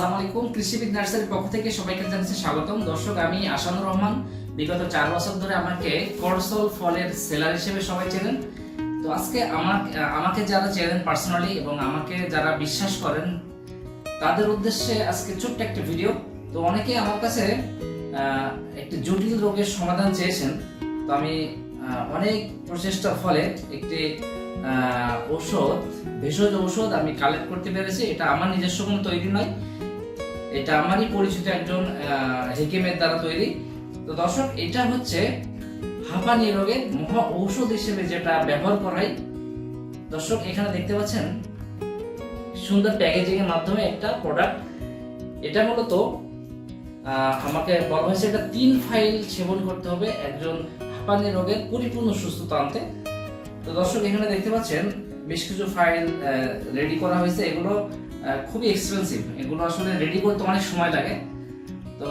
আসসালামু আলাইকুম। কৃষিবিদ নার্সারির পক্ষ থেকে সবাইকে জানাচ্ছি স্বাগতম। দর্শক, আমি রহমান। বিগত চার বছর ধরে আমাকে করসল ফলের সেলার হিসেবে সবাই চেনেন। তো আজকে আমার আমাকে যারা চেনেন পার্সোনালি এবং আমাকে যারা বিশ্বাস করেন, তাদের উদ্দেশ্যে আজকে ছোট্ট একটা ভিডিও তো অনেকে আমার কাছে একটি জটিল রোগের সমাধান চেয়েছেন। তো আমি অনেক প্রচেষ্টার ফলে একটি ঔষধ, ভেষজ ঔষধ আমি কালেক্ট করতে পেরেছি। এটা আমার নিজস্ব কোনো তৈরি নয়। এটা আমারই পরিচিত একজন হেকিমের দ্বারা তৈরি। তো দর্শক, এটা হচ্ছে হাঁপানি রোগের মহা ঔষধ হিসেবে যেটা ব্যবহার করা হয়। দর্শক, এখানে দেখতে পাচ্ছেন সুন্দর প্যাকেজিং এর মাধ্যমে একটা প্রোডাক্ট এটা মূলত আমাকে বলা হয়েছে এটা তিন ফাইল সেবন করতে হবে, একজন হাঁপানি রোগের পরিপূর্ণ সুস্থতা আনতে। তো দর্শক, এখানে দেখতে পাচ্ছেন বেশ কিছু ফাইল রেডি করা হয়েছে। এগুলো খুবই এক্সপেন্সিভ এগুলো আসলে রেডি করতে অনেক সময় লাগে। তো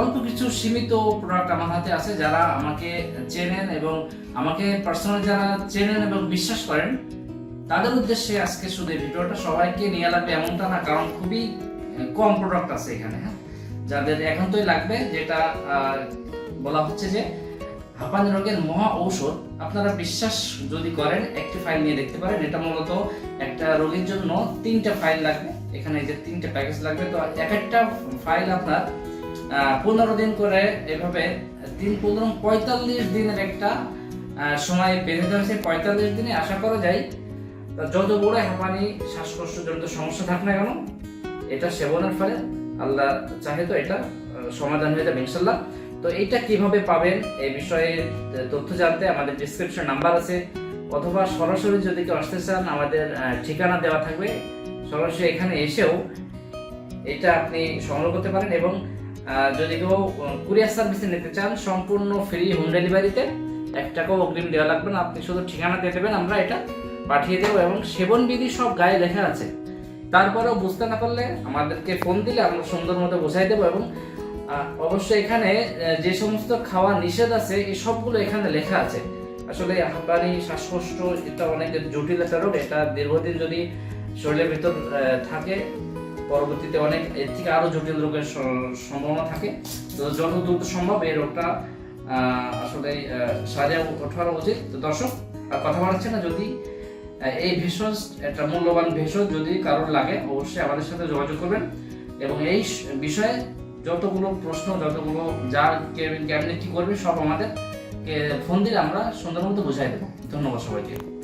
অল্প কিছু সীমিত প্রোডাক্ট আমার হাতে আছে যারা আমাকে চেনেন এবং আমাকে পার্সোনালি যারা চেনেন এবং বিশ্বাস করেন, তাদের উদ্দেশ্যে আজকে শুধু এই ভিডিওটা। সবাইকে নিয়ে লাগবে এমনটা না, কারণ খুবই কম প্রোডাক্ট আছে এখানে হ্যাঁ? যাদের একান্তই লাগবে, যেটা বলা হচ্ছে যে হাঁপানি রোগের মহা ঔষধ। আপনারা বিশ্বাস যদি করেন, একটি ফাইল নিয়ে দেখতে পারেন। এটা মূলত একটা রোগীর জন্য তিনটা ফাইল লাগবে। এখানে যে তিনটা প্যাকেজ লাগবে। তো এক একটা ফাইল আপনার পনেরো দিন করে এভাবে তিন পনেরো, পঁয়তাল্লিশ দিনের একটা সময় বেঁধে দেওয়া হয়েছে। পঁয়তাল্লিশ দিনে আশা করা যায় যত বড় হাঁপানি শ্বাসকষ্ট জনিত সমস্যা থাক না কেন, এটা সেবনের ফলে আল্লাহ চাহে তো এটা সমাধান হয়ে যাবে ইনশাল্লাহ। তো এটা কীভাবে পাবেন, এই বিষয়ে তথ্য জানতে আমাদের ডিসক্রিপশন নাম্বার আছে। অথবা সরাসরি যদি কেউ আসতে চান, আমাদের ঠিকানা দেওয়া থাকবে। সরাসরি এখানে এসেও এটা আপনি সংগ্রহ করতে পারেন এবং যদি কেউ কুরিয়ার সার্ভিসে নিতে চান, সম্পূর্ণ ফ্রি হোম ডেলিভারিতে এক টাকাও অগ্রিম দেওয়া লাগবে না। আপনি শুধু ঠিকানা দিয়ে দেবেন, আমরা এটা পাঠিয়ে দেবো এবং সেবন বিধি সব গায়ে লেখা আছে। তারপরেও বুঝতে না পারলে আমাদেরকে ফোন দিলে আমরা সুন্দর মতো বোঝাই দেবো এবং অবশ্যই এখানে যে সমস্ত খাওয়া নিষেধ আছে, এই সবগুলো এখানে লেখা আছে। আসলে হাঁপানি শ্বাসকষ্ট এটা অনেক জটিল একটা রোগ। এটা দীর্ঘদিন যদি শরীরের ভিতর থাকে, পরবর্তীতে অনেক, এর থেকে আরও জটিল রোগের সম্ভাবনা থাকে। তো যত দ্রুত সম্ভব এই রোগটা আসলে সারিয়ে ওঠা উচিত। তো দর্শক, আর কথা বাড়াচ্ছে না, যদি এই ভেষজ, একটা মূল্যবান ভেষজ যদি কারোর লাগে, অবশ্যই আমাদের সাথে যোগাযোগ করবেন। এবং এই বিষয়ে যতগুলো প্রশ্ন, যতগুলো যা কেমনে কি করবে, সব আমাদের ফোন দিলে আমরা সুন্দর মতো বুঝাই দেবো। ধন্যবাদ সবাইকে।